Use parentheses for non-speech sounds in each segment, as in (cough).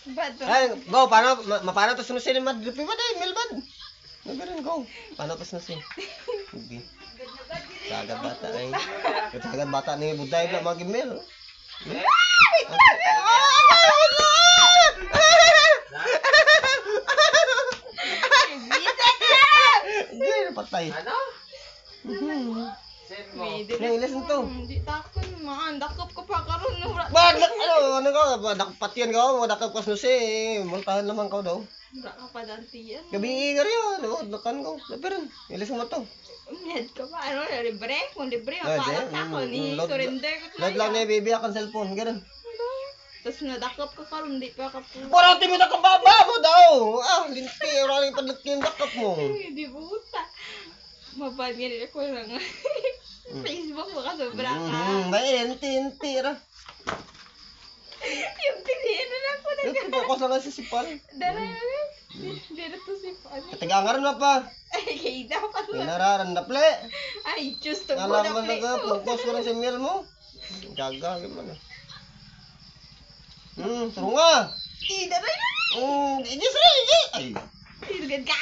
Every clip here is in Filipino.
Bad to. Ay, go, paano, ma, ma- paano to sunusin yung madripi ba dahil, Melban? Nagarin, go. Paano to sunusin? Sige. Sagad bata ay. Sagad bata ni Buday na mga gimel. Hindi, patay. Ano? Mhm. Send mo. Ngayon, listen to. Hindi takon man. Dakop ko pa Ba, dak- ano, ano ka, ba, nakapatian ka, mo, nakapkas no si, muntahan naman ka daw. Wala ka pa dantiyan. Gabi nga rin, ano, nakan ko, pero, ilis mo to. Umiyad ka pa. Ano, libre? Kung libre, mapalat ako Mm, ni. load- Surrender ko Lahat lang na ibibi akong cellphone, ganun. Tapos nadakop ko karon di pa ka po. Parati mo nakababa mo daw! Ah, linti, wala yung panlit yung dakap mo. (laughs) Hindi buta. Mapad nga rin ako lang. (laughs) Facebook mo ka sobra ka. Hmm, may inti, inti, ra. Yung tinihin na lang ko na Ito, focus lang nga sa sipal. Dara yun. Dara to si Pani. Katigangaran na pa. Ay, kay dapat May na. nararan na ple. Ay, just to go Alam na mo na ka, play. focus ko lang sa meal mo. Gaga, gimana. Hmm, turo nga. Ay, dara yun. Hmm, hindi sa hindi. Ay, Irgad ka.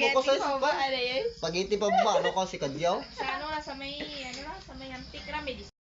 Spaghetti focus sa pa? Ano yan? Spaghetti pa ba? Ano ka si Kadyaw? Sa ano, sa may, ano lang, sa may antique ra, may